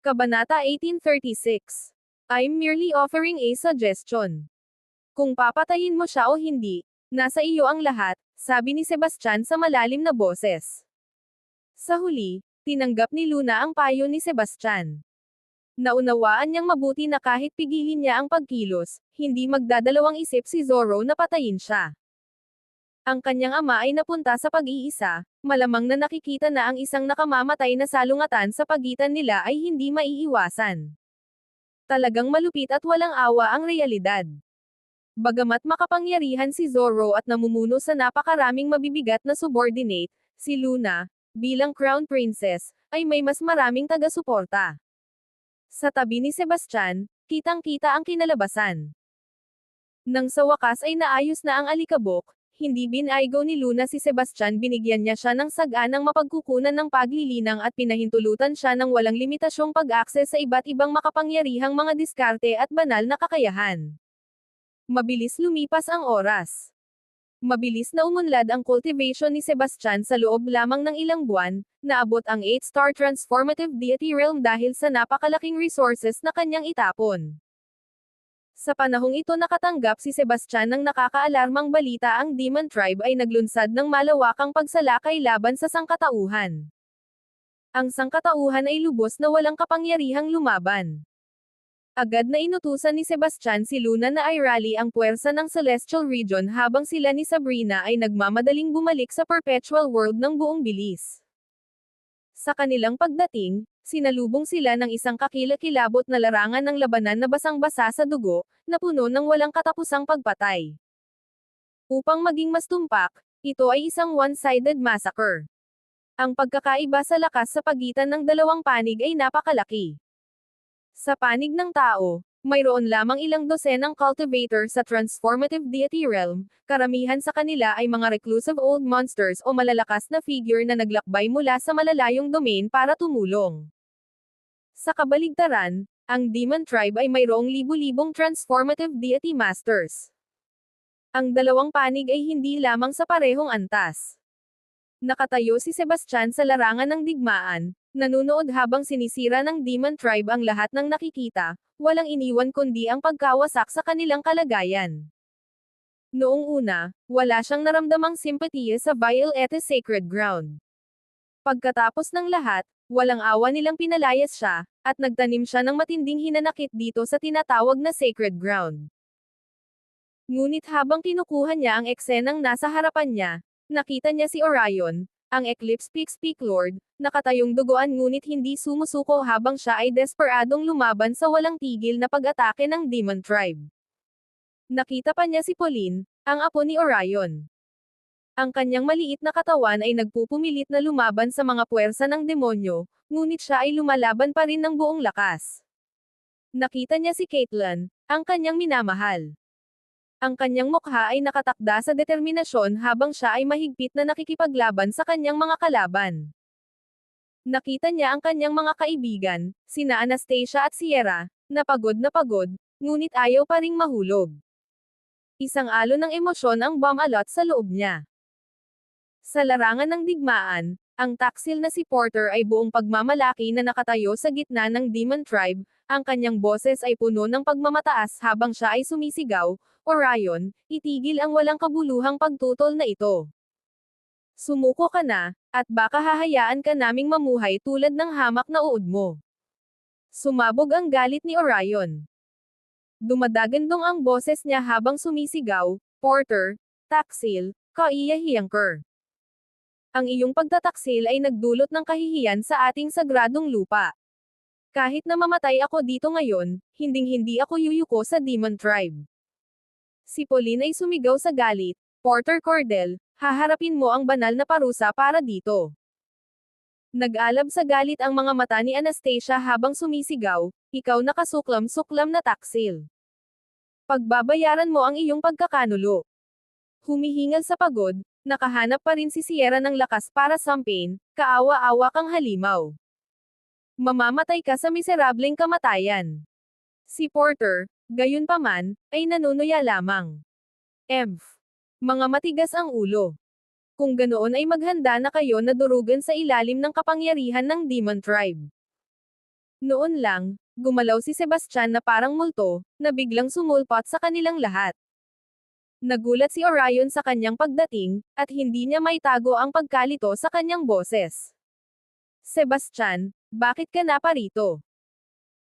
Kabanata 1836. I'm merely offering a suggestion. Kung papatayin mo siya o hindi, nasa iyo ang lahat, sabi ni Sebastian sa malalim na boses. Sa huli, tinanggap ni Luna ang payo ni Sebastian. Naunawaan niyang mabuti na kahit pigilin niya ang pagkilos, hindi magdadalawang isip si Zorro na patayin siya. Ang kanyang ama ay napunta sa pag-iisa, malamang na nakikita na ang isang nakamamatay na salungatan sa pagitan nila ay hindi maiiwasan. Talagang malupit at walang awa ang realidad. Bagamat makapangyarihan si Zorro at namumuno sa napakaraming mabibigat na subordinate, si Luna, bilang Crown Princess, ay may mas maraming taga-suporta. Sa tabi ni Sebastian, kitang-kita ang kinalabasan. Nang sa wakas ay naayos na ang alikabok, hindi binaygo ni Luna si Sebastian binigyan niya siya ng saganang mapagkukunan ng paglilinang at pinahintulutan siya ng walang limitasyong pag-akses sa iba't ibang makapangyarihang mga diskarte at banal na kakayahan. Mabilis lumipas ang oras. Mabilis na umunlad ang cultivation ni Sebastian sa loob lamang ng ilang buwan, naabot ang 8-star transformative deity realm dahil sa napakalaking resources na kanyang itapon. Sa panahong ito nakatanggap si Sebastian ng nakakaalarmang balita ang Demon Tribe ay naglunsad ng malawakang pagsalakay laban sa sangkatauhan. Ang sangkatauhan ay lubos na walang kapangyarihang lumaban. Agad na inutusan ni Sebastian si Luna na ay rally ang puwersa ng Celestial Region habang sila ni Sabrina ay nagmamadaling bumalik sa Perpetual World ng buong bilis. Sa kanilang pagdating, sinalubong sila ng isang kakilakilabot na larangan ng labanan na basang-basa sa dugo, na puno ng walang katapusang pagpatay. Upang maging mas tumpak, ito ay isang one-sided massacre. Ang pagkakaiba sa lakas sa pagitan ng dalawang panig ay napakalaki. Sa panig ng tao, mayroon lamang ilang dosenang cultivator sa transformative deity realm, karamihan sa kanila ay mga reclusive old monsters o malalakas na figure na naglakbay mula sa malalayong domain para tumulong. Sa kabaligtaran, ang Demon Tribe ay mayroong libu-libong transformative deity masters. Ang dalawang panig ay hindi lamang sa parehong antas. Nakatayo si Sebastian sa larangan ng digmaan, nanunood habang sinisira ng Demon Tribe ang lahat ng nakikita, walang iniwan kundi ang pagkawasak sa kanilang kalagayan. Noong una, wala siyang naramdamang simpatiya sa Violet's sacred ground. Pagkatapos ng lahat, walang awa nilang pinalayas siya, at nagtanim siya ng matinding hinanakit dito sa tinatawag na sacred ground. Ngunit habang kinukuha niya ang eksenang nasa harapan niya, nakita niya si Orion, ang Eclipse Peak Peak Lord, nakatayong duguan ngunit hindi sumusuko habang siya ay desperadong lumaban sa walang tigil na pag-atake ng Demon Tribe. Nakita pa niya si Pauline, ang apo ni Orion. Ang kanyang maliit na katawan ay nagpupumilit na lumaban sa mga puwersa ng demonyo, ngunit siya ay lumalaban pa rin ng buong lakas. Nakita niya si Caitlyn, ang kanyang minamahal. Ang kanyang mukha ay nakatakda sa determinasyon habang siya ay mahigpit na nakikipaglaban sa kanyang mga kalaban. Nakita niya ang kanyang mga kaibigan, sina Anastasia at Sierra, na pagod na pagod, ngunit ayaw pa ring mahulog. Isang alo ng emosyon ang bumalot sa loob niya. Sa larangan ng digmaan, ang taksil na si Porter ay buong pagmamalaki na nakatayo sa gitna ng Demon Tribe, ang kanyang boses ay puno ng pagmamataas habang siya ay sumisigaw, Orion, itigil ang walang kabuluhang pagtutol na ito. Sumuko ka na, at baka hahayaan ka naming mamuhay tulad ng hamak na uod mo. Sumabog ang galit ni Orion. Dumadagandong ang boses niya habang sumisigaw, Porter, Taksil, Kaiyahiyangker. Ang iyong pagtataksil ay nagdulot ng kahihiyan sa ating sagradong lupa. Kahit na mamatay ako dito ngayon, hinding-hindi ako yuyuko sa Demon Tribe. Si Pauline ay sumigaw sa galit, Porter Cordell, haharapin mo ang banal na parusa para dito. Nag-alab sa galit ang mga mata ni Anastasia habang sumisigaw, ikaw nakasuklam-suklam na taksil. Pagbabayaran mo ang iyong pagkakanulo. Humihingal sa pagod, nakahanap pa rin si Sierra ng lakas para sampin, kaawa-awa kang halimaw. Mamamatay ka sa miserableng kamatayan. Si Porter, gayon paman, ay nanunuya lamang. Emph. Mga matigas ang ulo. Kung ganoon ay maghanda na kayo na durugan sa ilalim ng kapangyarihan ng Demon Tribe. Noon lang, gumalaw si Sebastian na parang multo, na biglang sumulpot sa kanilang lahat. Nagulat si Orion sa kanyang pagdating, at hindi niya maitago ang pagkalito sa kanyang boses. Sebastian, bakit ka naparito?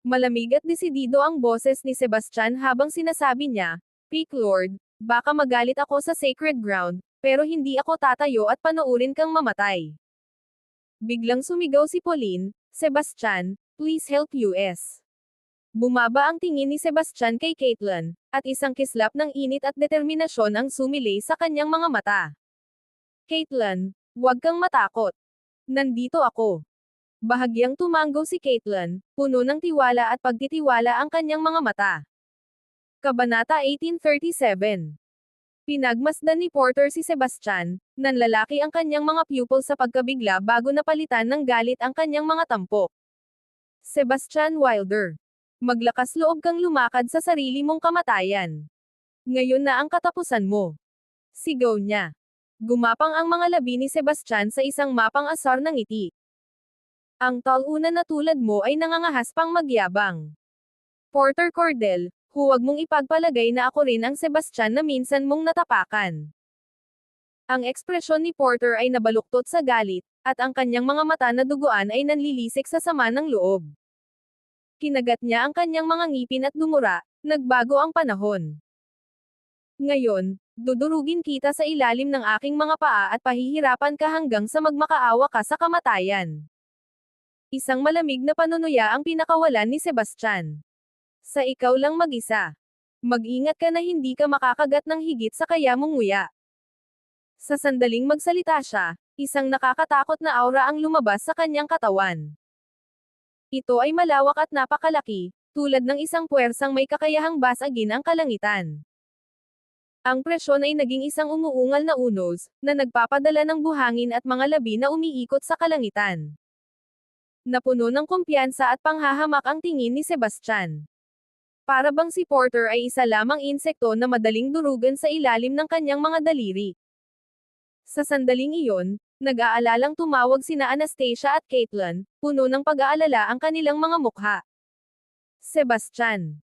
Malamig at desidido ang boses ni Sebastian habang sinasabi niya, Peak Lord, baka magalit ako sa sacred ground, pero hindi ako tatayo at panoorin kang mamatay. Biglang sumigaw si Pauline, Sebastian, please help US. Bumaba ang tingin ni Sebastian kay Caitlin, at isang kislap ng init at determinasyon ang sumilay sa kanyang mga mata. Caitlin, huwag kang matakot. Nandito ako. Bahagyang tumango si Caitlin, puno ng tiwala at pagtitiwala ang kanyang mga mata. Kabanata 1837 Pinagmasdan ni Porter si Sebastian, nanlalaki ang kanyang mga pupil sa pagkabigla bago napalitan ng galit ang kanyang mga tampok. Sebastian Wilder Maglakas loob kang lumakad sa sarili mong kamatayan. Ngayon na ang katapusan mo. Sigaw niya. Gumapang ang mga labi ni Sebastian sa isang mapang asar ng ngiti. Ang taluna na tulad mo ay nangangahas pang magyabang. Porter Cordell, huwag mong ipagpalagay na ako rin ang Sebastian na minsan mong natapakan. Ang ekspresyon ni Porter ay nabaluktot sa galit, at ang kanyang mga mata na duguan ay nanlilisik sa sama ng loob. Kinagat niya ang kanyang mga ngipin at dumura, nagbago ang panahon. Ngayon, dudurugin kita sa ilalim ng aking mga paa at pahihirapan ka hanggang sa magmakaawa ka sa kamatayan. Isang malamig na panunuya ang pinakawalan ni Sebastian. Sa ikaw lang mag-isa. Mag-ingat ka na hindi ka makakagat ng higit sa kaya mong nguya. Sa sandaling magsalita siya, isang nakakatakot na aura ang lumabas sa kanyang katawan. Ito ay malawak at napakalaki, tulad ng isang puwersang may kakayahang basagin ang kalangitan. Ang presyon ay naging isang umuungal na unos, na nagpapadala ng buhangin at mga labi na umiikot sa kalangitan. Napuno ng kumpiyansa at panghahamak ang tingin ni Sebastian. Para bang si Porter ay isa lamang insekto na madaling durugan sa ilalim ng kanyang mga daliri. Sa sandaling iyon, Nag-aalalang tumawag sina Anastasia at Caitlin, puno ng pag-aalala ang kanilang mga mukha. Sebastian.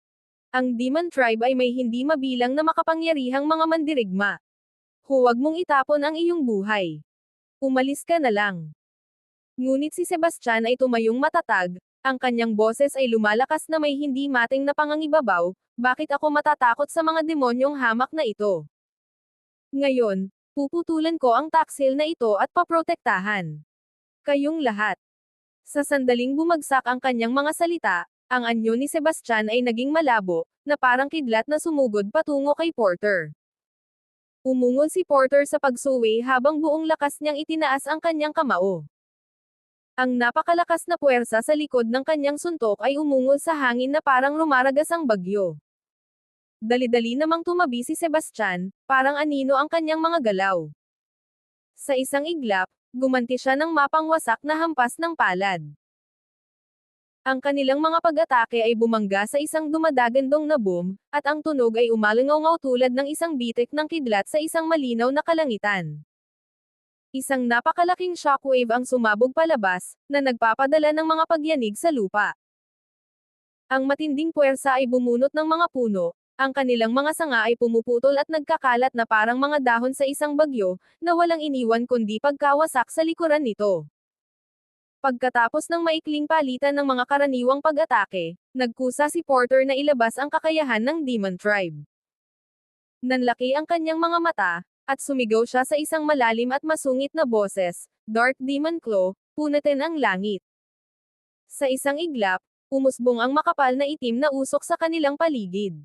Ang Demon Tribe ay may hindi mabilang na makapangyarihang mga mandirigma. Huwag mong itapon ang iyong buhay. Umalis ka na lang. Ngunit si Sebastian ay tumayong matatag, ang kanyang boses ay lumalakas na may hindi mating na pangangibabaw, bakit ako matatakot sa mga demonyong hamak na ito? Ngayon, Puputulan ko ang taksil na ito at paprotektahan. Kayong lahat. Sa sandaling bumagsak ang kanyang mga salita, ang anyo ni Sebastian ay naging malabo, na parang kidlat na sumugod patungo kay Porter. Umungol si Porter sa pagsuwi habang buong lakas niyang itinaas ang kanyang kamao. Ang napakalakas na puwersa sa likod ng kanyang suntok ay umungol sa hangin na parang rumaragas ang bagyo. Dali-dali namang tumabi si Sebastian, parang anino ang kanyang mga galaw. Sa isang iglap, gumanti siya ng mapangwasak na hampas ng palad. Ang kanilang mga pag-atake ay bumangga sa isang dumadagandong na boom, at ang tunog ay umalangaw tulad ng isang bitik ng kidlat sa isang malinaw na kalangitan. Isang napakalaking shockwave ang sumabog palabas, na nagpapadala ng mga pagyanig sa lupa. Ang matinding puwersa ay bumunot ng mga puno, ang kanilang mga sanga ay pumuputol at nagkakalat na parang mga dahon sa isang bagyo, na walang iniwan kundi pagkawasak sa likuran nito. Pagkatapos ng maikling palitan ng mga karaniwang pag-atake, nagkusa si Porter na ilabas ang kakayahan ng Demon Tribe. Nanlaki ang kanyang mga mata, at sumigaw siya sa isang malalim at masungit na boses, Dark Demon Claw, punatin ang langit. Sa isang iglap, umusbong ang makapal na itim na usok sa kanilang paligid.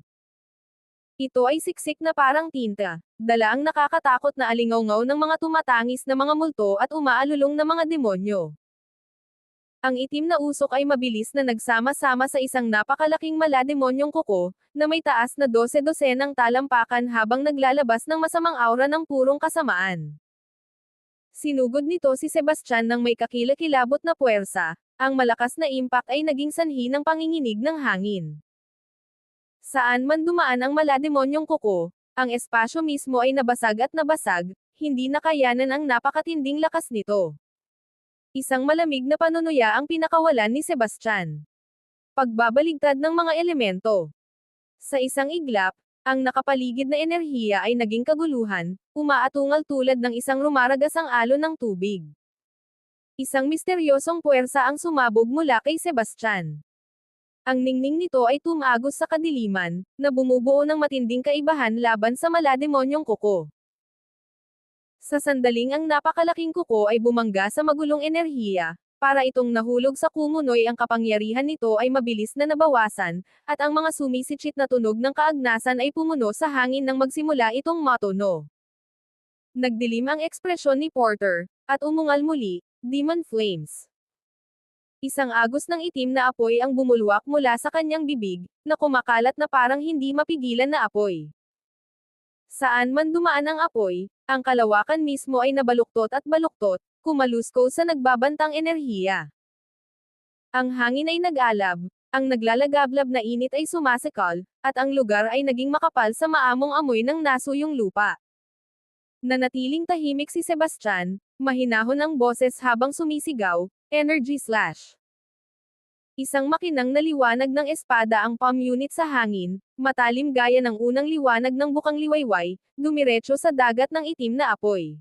Ito ay siksik na parang tinta. Dala ang nakakatakot na alingawngaw ng mga tumatangis na mga multo at umaalulong na mga demonyo. Ang itim na usok ay mabilis na nagsama-sama sa isang napakalaking malademonyong kuko, na may taas na dose-dose ng talampakan habang naglalabas ng masamang aura ng purong kasamaan. Sinugod nito si Sebastian ng may kakilakilabot na puwersa, ang malakas na impact ay naging sanhi ng panginginig ng hangin. Saan man dumaan ang malademonyong kuko, ang espasyo mismo ay nabasag at nabasag, hindi nakayanan ang napakatinding lakas nito. Isang malamig na panunuya ang pinakawalan ni Sebastian. Pagbabaligtad ng mga elemento. Sa isang iglap, ang nakapaligid na enerhiya ay naging kaguluhan, umaatungal tulad ng isang rumaragasang alon ng tubig. Isang misteryosong puwersa ang sumabog mula kay Sebastian. Ang ningning nito ay tumagos sa kadiliman, na bumubuo ng matinding kaibahan laban sa malademonyong kuko. Sa sandaling ang napakalaking kuko ay bumangga sa magulong enerhiya, para itong nahulog sa kumunoy ang kapangyarihan nito ay mabilis na nabawasan, at ang mga sumisitsit na tunog ng kaagnasan ay pumuno sa hangin nang magsimula itong matono. Nagdilim ang ekspresyon ni Porter, at umungal muli, Demon Flames. Isang agos ng itim na apoy ang bumulwak mula sa kanyang bibig, na kumakalat na parang hindi mapigilan na apoy. Saan man dumaan ang apoy, ang kalawakan mismo ay nabaluktot at baluktot, kumalusko sa nagbabantang enerhiya. Ang hangin ay nag-alab, ang naglalagablab na init ay sumasakal, at ang lugar ay naging makapal sa maamong amoy ng nasuyong lupa. Nanatiling tahimik si Sebastian, mahinahon ang boses habang sumisigaw, Energy Slash. Isang makinang na liwanag ng espada ang palm unit sa hangin, matalim gaya ng unang liwanag ng bukang liwayway, dumiretso sa dagat ng itim na apoy.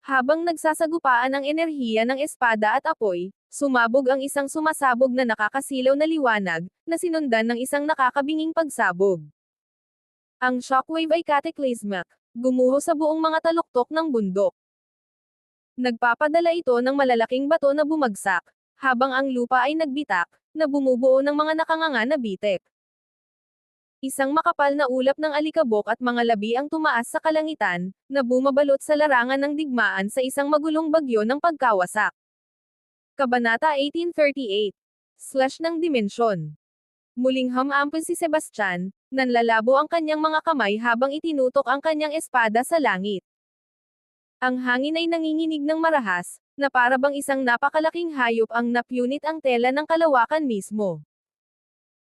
Habang nagsasagupaan ang enerhiya ng espada at apoy, sumabog ang isang sumasabog na nakakasilaw na liwanag, na sinundan ng isang nakakabinging pagsabog. Ang shockwave ay cataclysmic, gumuho sa buong mga taluktok ng bundok. Nagpapadala ito ng malalaking bato na bumagsak, habang ang lupa ay nagbitak, na bumubuo ng mga nakanganga na bitek. Isang makapal na ulap ng alikabok at mga labi ang tumaas sa kalangitan, na bumabalot sa larangan ng digmaan sa isang magulong bagyo ng pagkawasak. Kabanata 1838. Slash ng dimensyon. Muling hamampan si Sebastian, nanlalabo ang kanyang mga kamay habang itinutok ang kanyang espada sa langit. Ang hangin ay nanginginig ng marahas, na para bang isang napakalaking hayop ang napunit ang tela ng kalawakan mismo.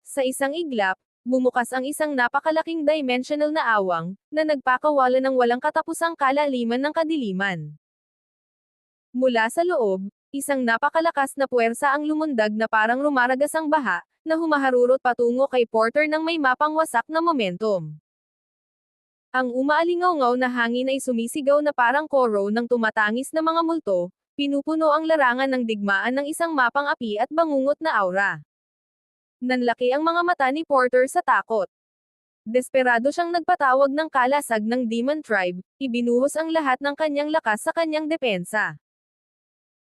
Sa isang iglap, bumukas ang isang napakalaking dimensional na awang, na nagpakawala ng walang katapusang kalaliman ng kadiliman. Mula sa loob, isang napakalakas na puwersa ang lumundag na parang rumaragas ang baha, na humaharurot patungo kay Porter ng may mapangwasak na momentum. Ang umaalingaw na hangin ay sumisigaw na parang koro ng tumatangis na mga multo, pinupuno ang larangan ng digmaan ng isang mapang api at bangungot na aura. Nanlaki ang mga mata ni Porter sa takot. Desperado siyang nagpatawag ng kalasag ng Demon Tribe, ibinuhos ang lahat ng kanyang lakas sa kanyang depensa.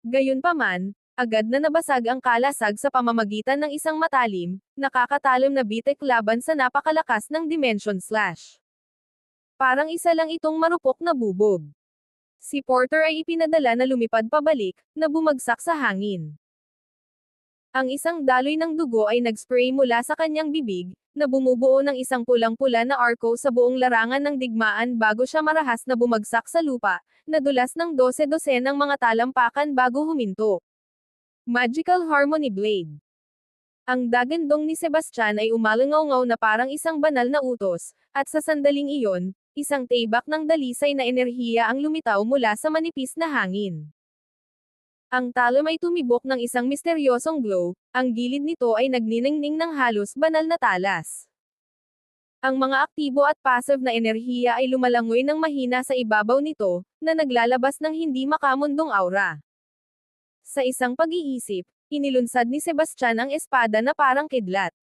Gayunpaman, agad na nabasag ang kalasag sa pamamagitan ng isang matalim, nakakatalim na bitek laban sa napakalakas ng Dimension Slash. Parang isa lang itong marupok na bubog. Si Porter ay ipinadala na lumipad pabalik, na bumagsak sa hangin. Ang isang daloy ng dugo ay nagspray mula sa kanyang bibig, na bumubuo ng isang pulang-pula na arco sa buong larangan ng digmaan bago siya marahas na bumagsak sa lupa, na dulas ng dose-dose ng mga talampakan bago huminto. Magical Harmony Blade Ang dagandong ni Sebastian ay umalangaw na parang isang banal na utos, at sa sandaling iyon, isang tibak ng dalisay na enerhiya ang lumitaw mula sa manipis na hangin. Ang talom ay tumibok ng isang misteryosong glow, ang gilid nito ay nagniningning ng halos banal na talas. Ang mga aktibo at passive na enerhiya ay lumalangoy ng mahina sa ibabaw nito, na naglalabas ng hindi makamundong aura. Sa isang pag-iisip, inilunsad ni Sebastian ang espada na parang kidlat.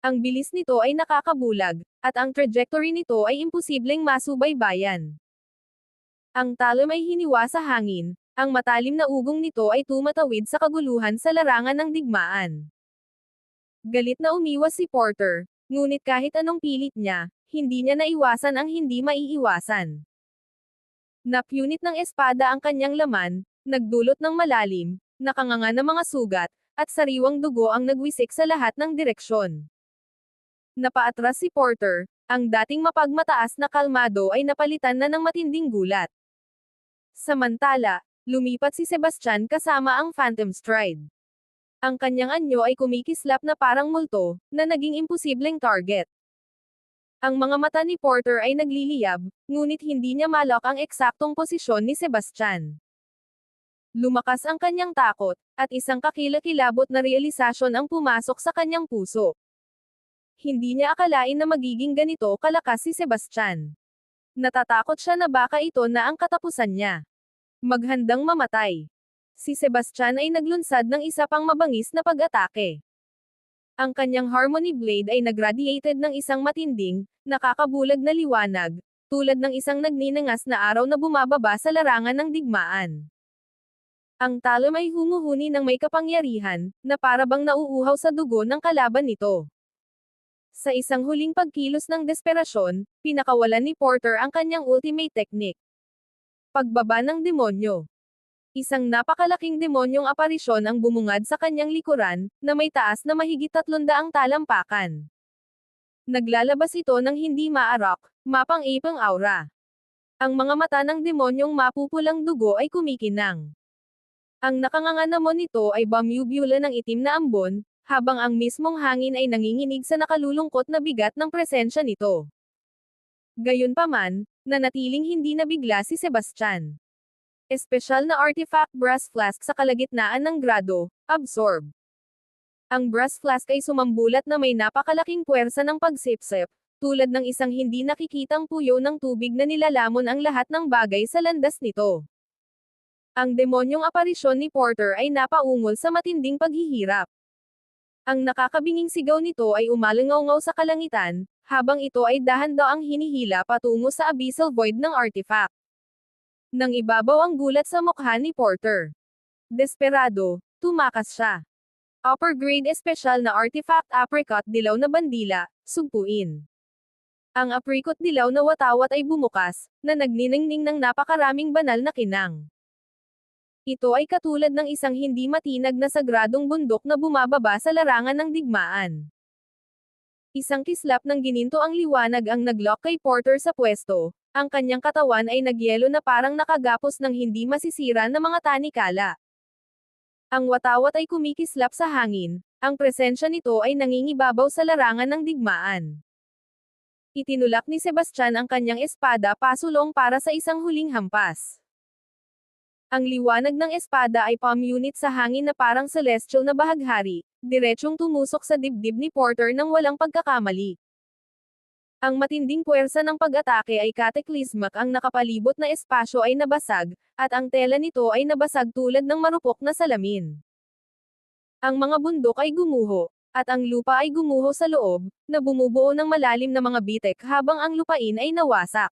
Ang bilis nito ay nakakabulag, at ang trajectory nito ay imposibleng masubaybayan. Ang talom ay hiniwa sa hangin, ang matalim na ugong nito ay tumatawid sa kaguluhan sa larangan ng digmaan. Galit na umiwas si Porter, ngunit kahit anong pilit niya, hindi niya naiwasan ang hindi maiiwasan. Napunit ng espada ang kanyang laman, nagdulot ng malalim, nakanganga na mga sugat, at sariwang dugo ang nagwisik sa lahat ng direksyon. Napaatras si Porter, ang dating mapagmataas na kalmado ay napalitan na ng matinding gulat. Samantala, Lumipat si Sebastian kasama ang Phantom Stride. Ang kanyang anyo ay kumikislap na parang multo, na naging imposibleng target. Ang mga mata ni Porter ay nagliliyab, ngunit hindi niya malak ang eksaktong posisyon ni Sebastian. Lumakas ang kanyang takot, at isang kakilakilabot na realisasyon ang pumasok sa kanyang puso. Hindi niya akalain na magiging ganito kalakas si Sebastian. Natatakot siya na baka ito na ang katapusan niya. Maghandang mamatay. Si Sebastian ay naglunsad ng isa pang mabangis na pag-atake. Ang kanyang Harmony Blade ay nagradiated ng isang matinding, nakakabulag na liwanag, tulad ng isang nagninangas na araw na bumababa sa larangan ng digmaan. Ang talam ay humuhuni ng may kapangyarihan, na parabang nauuhaw sa dugo ng kalaban nito. Sa isang huling pagkilos ng desperasyon, pinakawalan ni Porter ang kanyang ultimate technique. Pagbaba ng demonyo. Isang napakalaking demonyong aparisyon ang bumungad sa kanyang likuran, na may taas na mahigit 300 talampakan. Naglalabas ito ng hindi maarok, mapang-ipang aura. Ang mga mata ng demonyong mapupulang dugo ay kumikinang. Ang nakanganganamon nito ay bamubula ng itim na ambon, habang ang mismong hangin ay nanginginig sa nakalulungkot na bigat ng presensya nito. Gayunpaman, nanatiling hindi nabigla si Sebastian. Espesyal na artifact brass flask sa kalagitnaan ng grado, absorb. Ang brass flask ay sumambulat na may napakalaking puwersa ng pagsipsip, tulad ng isang hindi nakikitang puyo ng tubig na nilalamon ang lahat ng bagay sa landas nito. Ang demonyong aparisyon ni Porter ay napaungol sa matinding paghihirap. Ang nakakabinging sigaw nito ay umalangaw sa kalangitan, habang ito ay dahan-daang hinihila patungo sa abyssal void ng artifact. Nang ibabaw ang gulat sa mukha ni Porter. Desperado, tumakas siya. Upper grade espesyal na artifact apricot dilaw na bandila, sugpuin. Ang apricot dilaw na watawat ay bumukas, na nagniningning ng napakaraming banal na kinang. Ito ay katulad ng isang hindi matinag na sagradong bundok na bumababa sa larangan ng digmaan. Isang kislap ng gininto ang liwanag ang naglock kay Porter sa pwesto, ang kanyang katawan ay nagyelo na parang nakagapos ng hindi masisira na mga tanikala. Ang watawat ay kumikislap sa hangin, ang presensya nito ay nangingibabaw sa larangan ng digmaan. Itinulak ni Sebastian ang kanyang espada pasulong para sa isang huling hampas. Ang liwanag ng espada ay palm unit sa hangin na parang celestial na bahaghari, diretsyong tumusok sa dibdib ni Porter nang walang pagkakamali. Ang matinding puwersa ng pag-atake ay cataclysmic ang nakapalibot na espasyo ay nabasag, at ang tela nito ay nabasag tulad ng marupok na salamin. Ang mga bundok ay gumuho, at ang lupa ay gumuho sa loob, na bumubuo ng malalim na mga bitek habang ang lupain ay nawasak.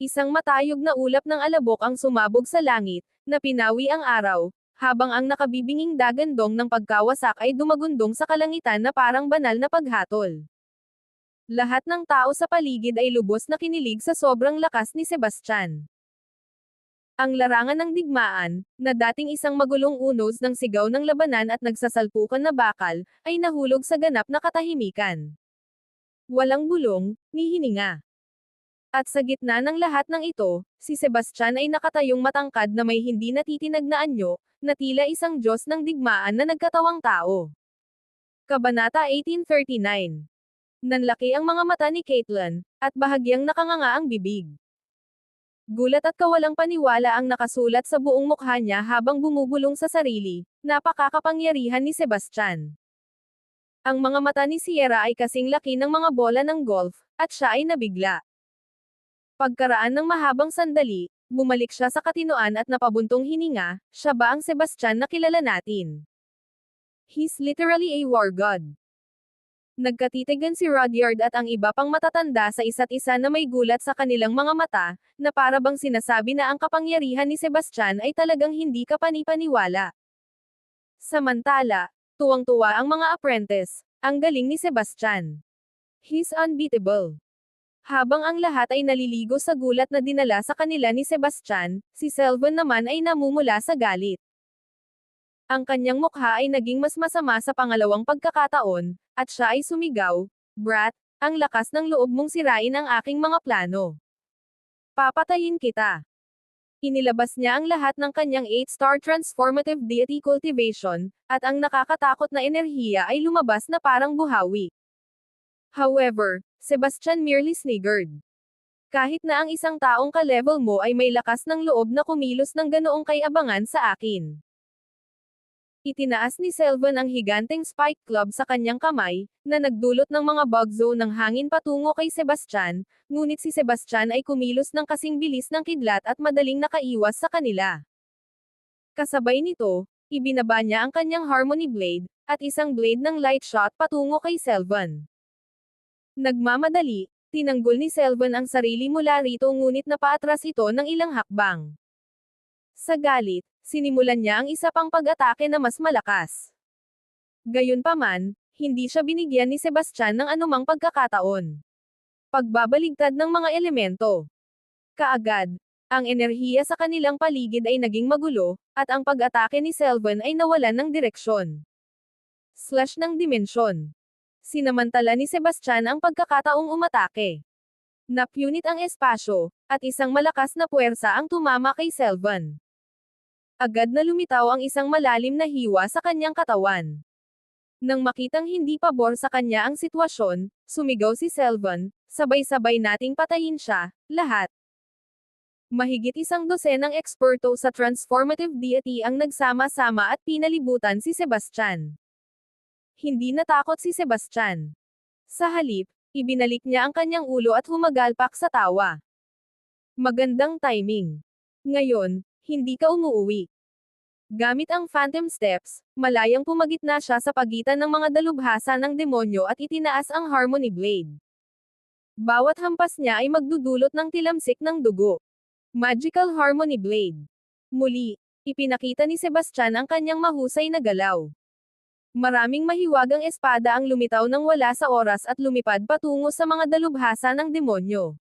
Isang matayog na ulap ng alabok ang sumabog sa langit, na pinawi ang araw, habang ang nakabibinging dagandong ng pagkawasak ay dumagundong sa kalangitan na parang banal na paghatol. Lahat ng tao sa paligid ay lubos na kinilig sa sobrang lakas ni Sebastian. Ang larangan ng digmaan, na dating isang magulong unos ng sigaw ng labanan at nagsasalpukan na bakal, ay nahulog sa ganap na katahimikan. Walang bulong, ni hininga. At sa gitna ng lahat ng ito, si Sebastian ay nakatayong matangkad na may hindi natitinag na anyo, na tila isang Diyos ng digmaan na nagkatawang tao. Kabanata 1839 Nanlaki ang mga mata ni Caitlin, at bahagyang nakanganga ang bibig. Gulat at kawalang paniwala ang nakasulat sa buong mukha niya habang bumubulong sa sarili, napakakapangyarihan ni Sebastian. Ang mga mata ni Sierra ay kasing laki ng mga bola ng golf, at siya ay nabigla. Pagkaraan ng mahabang sandali, bumalik siya sa katinoan at napabuntong hininga, siya ba ang Sebastian na kilala natin? He's literally a war god. Nagkatitigan si Rudyard at ang iba pang matatanda sa isa't isa na may gulat sa kanilang mga mata, na para bang sinasabi na ang kapangyarihan ni Sebastian ay talagang hindi kapanipaniwala. Samantala, tuwang-tuwa ang mga apprentice, ang galing ni Sebastian. He's unbeatable. Habang ang lahat ay naliligo sa gulat na dinala sa kanila ni Sebastian, si Selvon naman ay namumula sa galit. Ang kanyang mukha ay naging mas masama sa pangalawang pagkakataon, at siya ay sumigaw, Brat, ang lakas ng loob mong sirain ang aking mga plano. Papatayin kita. Inilabas niya ang lahat ng kanyang 8-star transformative deity cultivation, at ang nakakatakot na enerhiya ay lumabas na parang buhawi. However, Sebastian merely sniggered. Kahit na ang isang taong ka-level mo ay may lakas ng loob na kumilos ng ganoong kay abangan sa akin. Itinaas ni Selvon ang higanteng spike club sa kanyang kamay, na nagdulot ng mga bugzo ng hangin patungo kay Sebastian, ngunit si Sebastian ay kumilos ng kasing bilis ng kidlat at madaling nakaiwas sa kanila. Kasabay nito, ibinaba niya ang kanyang Harmony Blade, at isang blade ng light shot patungo kay Selvon. Nagmamadali, tinanggol ni Selvon ang sarili mula rito ngunit napaatras ito ng ilang hakbang. Sa galit, sinimulan niya ang isa pang pag-atake na mas malakas. Gayunpaman, hindi siya binigyan ni Sebastian ng anumang pagkakataon. Pagbabaligtad ng mga elemento. Kaagad, ang enerhiya sa kanilang paligid ay naging magulo, at ang pag-atake ni Selvon ay nawalan ng direksyon. Slash ng dimensyon. Sinamantala ni Sebastian ang pagkakataong umatake. Napunit ang espasyo, at isang malakas na puwersa ang tumama kay Selvon. Agad na lumitaw ang isang malalim na hiwa sa kanyang katawan. Nang makitang hindi pabor sa kanya ang sitwasyon, sumigaw si Selvon, sabay-sabay nating patayin siya, lahat. Mahigit isang dosenang eksperto sa transformative deity ang nagsama-sama at pinalibutan si Sebastian. Hindi natakot si Sebastian. Sa halip, ibinalik niya ang kanyang ulo at humagalpak sa tawa. Magandang timing. Ngayon, hindi ka umuuwi. Gamit ang Phantom Steps, malayang pumagitna siya sa pagitan ng mga dalubhasa ng demonyo at itinaas ang Harmony Blade. Bawat hampas niya ay magdudulot ng tilamsik ng dugo. Magical Harmony Blade. Muli, ipinakita ni Sebastian ang kanyang mahusay na galaw. Maraming mahiwagang espada ang lumitaw ng wala sa oras at lumipad patungo sa mga dalubhasa ng demonyo.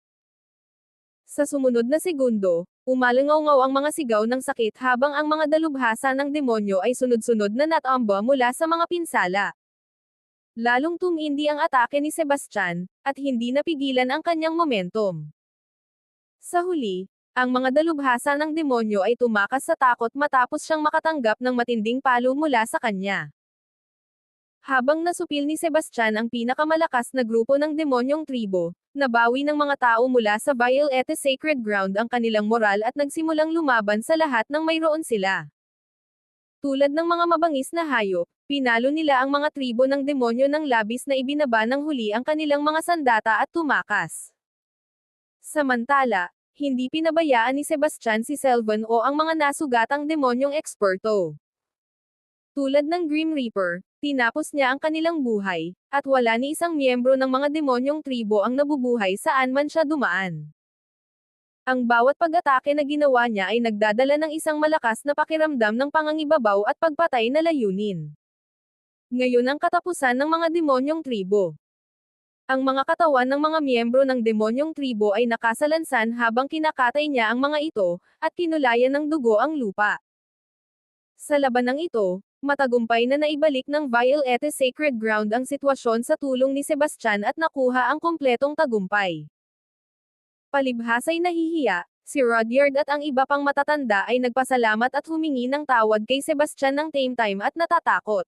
Sa sumunod na segundo, umalangaw ang mga sigaw ng sakit habang ang mga dalubhasa ng demonyo ay sunod-sunod na natamba mula sa mga pinsala. Lalong tumindi ang atake ni Sebastian, at hindi napigilan ang kanyang momentum. Sa huli, ang mga dalubhasa ng demonyo ay tumakas sa takot matapos siyang makatanggap ng matinding palo mula sa kanya. Habang nasupil ni Sebastian ang pinakamalakas na grupo ng demonyong tribo, nabawi ng mga tao mula sa Violette Sacred Ground ang kanilang moral at nagsimulang lumaban sa lahat ng mayroon sila. Tulad ng mga mabangis na hayop, pinalo nila ang mga tribo ng demonyo ng labis na ibinaba ng huli ang kanilang mga sandata at tumakas. Samantala, hindi pinabayaan ni Sebastian si Selvon o ang mga nasugatang demonyong eksperto. Tulad ng Grim Reaper, tinapos niya ang kanilang buhay, at wala ni isang miyembro ng mga demonyong tribo ang nabubuhay saan man siya dumaan. Ang bawat pag-atake na ginawa niya ay nagdadala ng isang malakas na pakiramdam ng pangangibabaw at pagpatay na layunin. Ngayon ang katapusan ng mga demonyong tribo. Ang mga katawan ng mga miyembro ng demonyong tribo ay nakasalansan habang kinakatay niya ang mga ito, at kinulayan ng dugo ang lupa. Sa labanang ito, Matagumpay na naibalik ng Violette Sacred Ground ang sitwasyon sa tulong ni Sebastian at nakuha ang kompletong tagumpay. Palibhasay nahihiya, si Rudyard at ang iba pang matatanda ay nagpasalamat at humingi ng tawad kay Sebastian ng tame time at natatakot.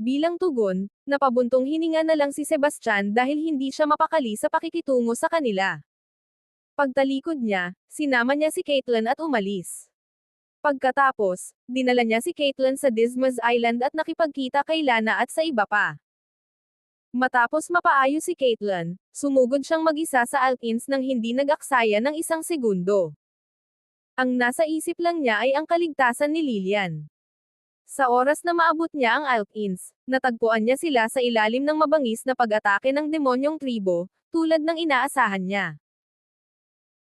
Bilang tugon, napabuntong hininga na lang si Sebastian dahil hindi siya mapakali sa pakikitungo sa kanila. Pagtalikod niya, sinama niya si Caitlin at umalis. Pagkatapos, dinala niya si Caitlin sa Dismas Island at nakipagkita kay Lana at sa iba pa. Matapos mapaayos si Caitlin, sumugod siyang mag-isa sa Alkins nang hindi nag-aksaya ng isang segundo. Ang nasa isip lang niya ay ang kaligtasan ni Lilian. Sa oras na maabot niya ang Alkins, natagpuan niya sila sa ilalim ng mabangis na pag-atake ng demonyong tribo, tulad ng inaasahan niya.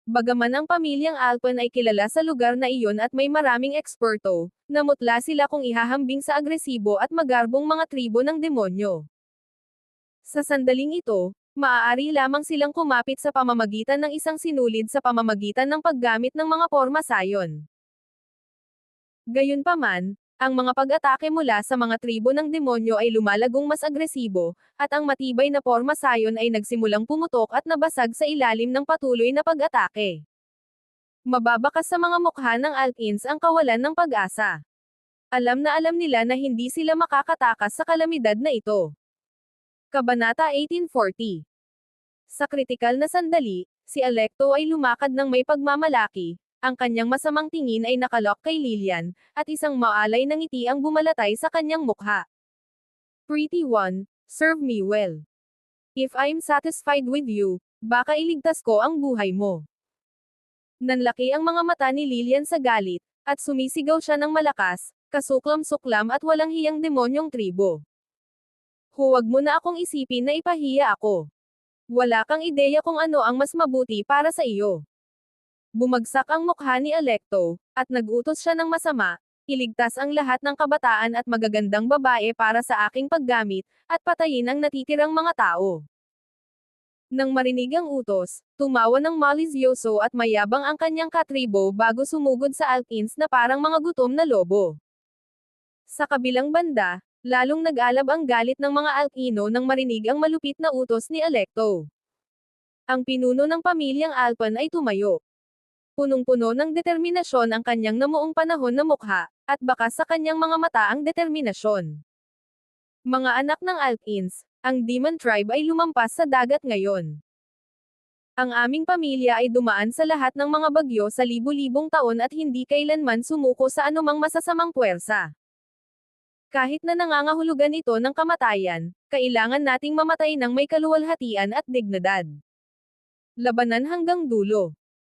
Bagaman ang pamilyang Alpin ay kilala sa lugar na iyon at may maraming eksperto, namutla sila kung ihahambing sa agresibo at magarbong mga tribo ng demonyo. Sa sandaling ito, maaari lamang silang kumapit sa pamamagitan ng isang sinulid sa pamamagitan ng paggamit ng mga porma sayon. Gayunpaman, ang mga pag-atake mula sa mga tribo ng demonyo ay lumalagong mas agresibo, at ang matibay na porma sayon ay nagsimulang pumutok at nabasag sa ilalim ng patuloy na pag-atake. Mababakas sa mga mukha ng Alkins ang kawalan ng pag-asa. Alam na alam nila na hindi sila makakatakas sa kalamidad na ito. Kabanata 1840 Sa kritikal na sandali, si Alecto ay lumakad ng may pagmamalaki, ang kanyang masamang tingin ay nakalok kay Lilian, at isang maalay ng ngiti ang bumalatay sa kanyang mukha. Pretty one, serve me well. If I'm satisfied with you, baka iligtas ko ang buhay mo. Nanlaki ang mga mata ni Lilian sa galit, at sumisigaw siya ng malakas, kasuklam-suklam at walang hiyang demonyong tribo. Huwag mo na akong isipin na ipahiya ako. Wala kang ideya kung ano ang mas mabuti para sa iyo. Bumagsak ang mukha ni Alecto, at nagutos siya ng masama, iligtas ang lahat ng kabataan at magagandang babae para sa aking paggamit, at patayin ang natitirang mga tao. Nang marinig ang utos, tumawa ng malisyoso at mayabang ang kanyang katribo bago sumugod sa Alkins na parang mga gutom na lobo. Sa kabilang banda, lalong nag-alab ang galit ng mga Alkino nang marinig ang malupit na utos ni Alecto. Ang pinuno ng pamilyang Alpan ay tumayo. Punong-puno ng determinasyon ang kanyang namuong panahon na mukha, at bakas sa kanyang mga mata ang determinasyon. Mga anak ng Alkins, ang Demon Tribe ay lumampas sa dagat ngayon. Ang aming pamilya ay dumaan sa lahat ng mga bagyo sa libu-libong taon at hindi kailanman sumuko sa anumang masasamang puwersa. Kahit na nangangahulugan ito ng kamatayan, kailangan nating mamatay ng may kaluwalhatian at dignidad. Labanan hanggang dulo.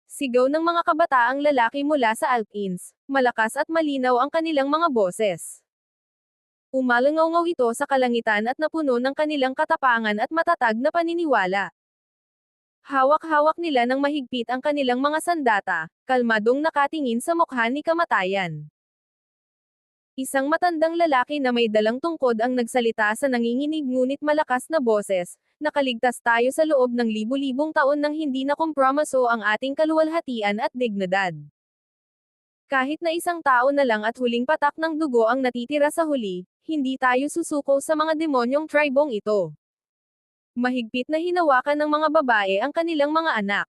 Sigaw ng mga kabataang lalaki mula sa Alkins, malakas at malinaw ang kanilang mga boses. Umalangaw ito sa kalangitan at napuno ng kanilang katapangan at matatag na paniniwala. Hawak-hawak nila ng mahigpit ang kanilang mga sandata, kalmadong nakatingin sa mukha ni kamatayan. Isang matandang lalaki na may dalang tungkod ang nagsalita sa nanginginig ngunit malakas na boses, nakaligtas tayo sa loob ng libu-libong taon nang hindi na kompromiso ang ating kaluwalhatian at dignidad. Kahit na isang tao na lang at huling patak ng dugo ang natitira sa huli, hindi tayo susuko sa mga demonyong tribong ito. Mahigpit na hinawakan ng mga babae ang kanilang mga anak.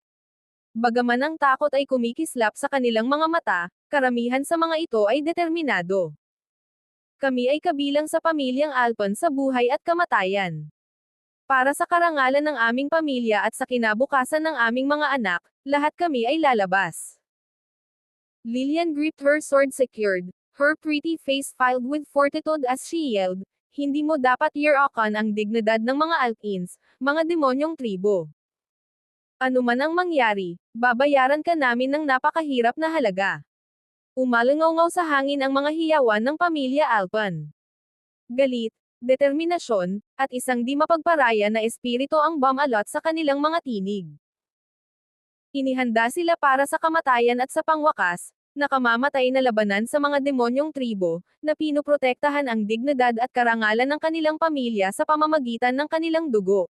Bagaman ang takot ay kumikislap sa kanilang mga mata, karamihan sa mga ito ay determinado. Kami ay kabilang sa pamilyang Alpon sa buhay at kamatayan. Para sa karangalan ng aming pamilya at sa kinabukasan ng aming mga anak, lahat kami ay lalabas. Lillian gripped her sword secured, her pretty face filed with fortitude as she yelled, hindi mo dapat year-akan ang dignidad ng mga Alkins, mga demonyong tribo. Ano man ang mangyari, babayaran ka namin ng napakahirap na halaga. Umalangaw sa hangin ang mga hiyawan ng pamilya Alpan. Galit, determinasyon, at isang di mapagparaya na espiritu ang bumalot sa kanilang mga tinig. Inihanda sila para sa kamatayan at sa pangwakas, nakamamatay na labanan sa mga demonyong tribo, na pinuprotektahan ang dignidad at karangalan ng kanilang pamilya sa pamamagitan ng kanilang dugo.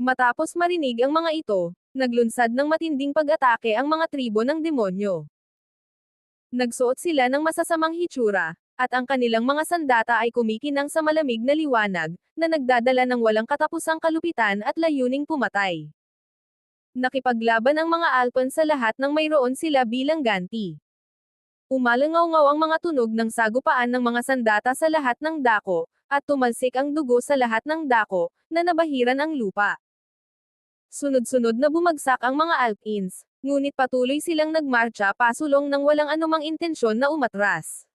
Matapos marinig ang mga ito, naglunsad ng matinding pag-atake ang mga tribo ng demonyo. Nagsuot sila ng masasamang hitsura, at ang kanilang mga sandata ay kumikinang sa malamig na liwanag, na nagdadala ng walang katapusang kalupitan at layuning pumatay. Nakipaglaban ang mga Alpon sa lahat ng mayroon sila bilang ganti. Umalangaw ang mga tunog ng sagupaan ng mga sandata sa lahat ng dako, at tumalsik ang dugo sa lahat ng dako, na nabahiran ang lupa. Sunod-sunod na bumagsak ang mga Alpins, ngunit patuloy silang nagmarcha pasulong ng walang anumang intensyon na umatras.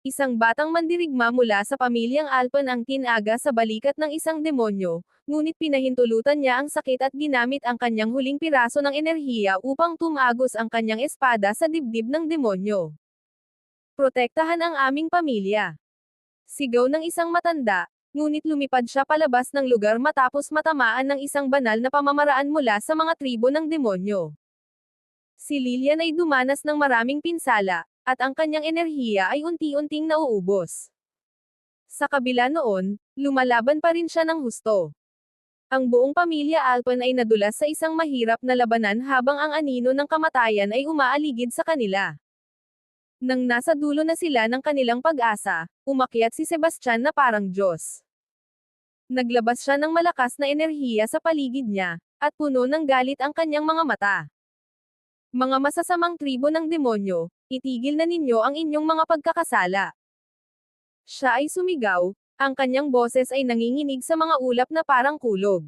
Isang batang mandirigma mula sa pamilyang Alpan ang tinaga sa balikat ng isang demonyo, ngunit pinahintulutan niya ang sakit at ginamit ang kanyang huling piraso ng enerhiya upang tumagos ang kanyang espada sa dibdib ng demonyo. Protektahan ang aming pamilya. Sigaw ng isang matanda, ngunit lumipad siya palabas ng lugar matapos matamaan ng isang banal na pamamaraan mula sa mga tribo ng demonyo. Si Lilian ay dumanas ng maraming pinsala, at ang kanyang enerhiya ay unti-unting nauubos. Sa kabila noon, lumalaban pa rin siya ng husto. Ang buong pamilya Alpan ay nadulas sa isang mahirap na labanan habang ang anino ng kamatayan ay umaaligid sa kanila. Nang nasa dulo na sila ng kanilang pag-asa, umakyat si Sebastian na parang Diyos. Naglabas siya ng malakas na enerhiya sa paligid niya, at puno ng galit ang kanyang mga mata. Mga masasamang tribo ng demonyo, itigil na ninyo ang inyong mga pagkakasala. Siya ay sumigaw, ang kanyang boses ay nanginginig sa mga ulap na parang kulog.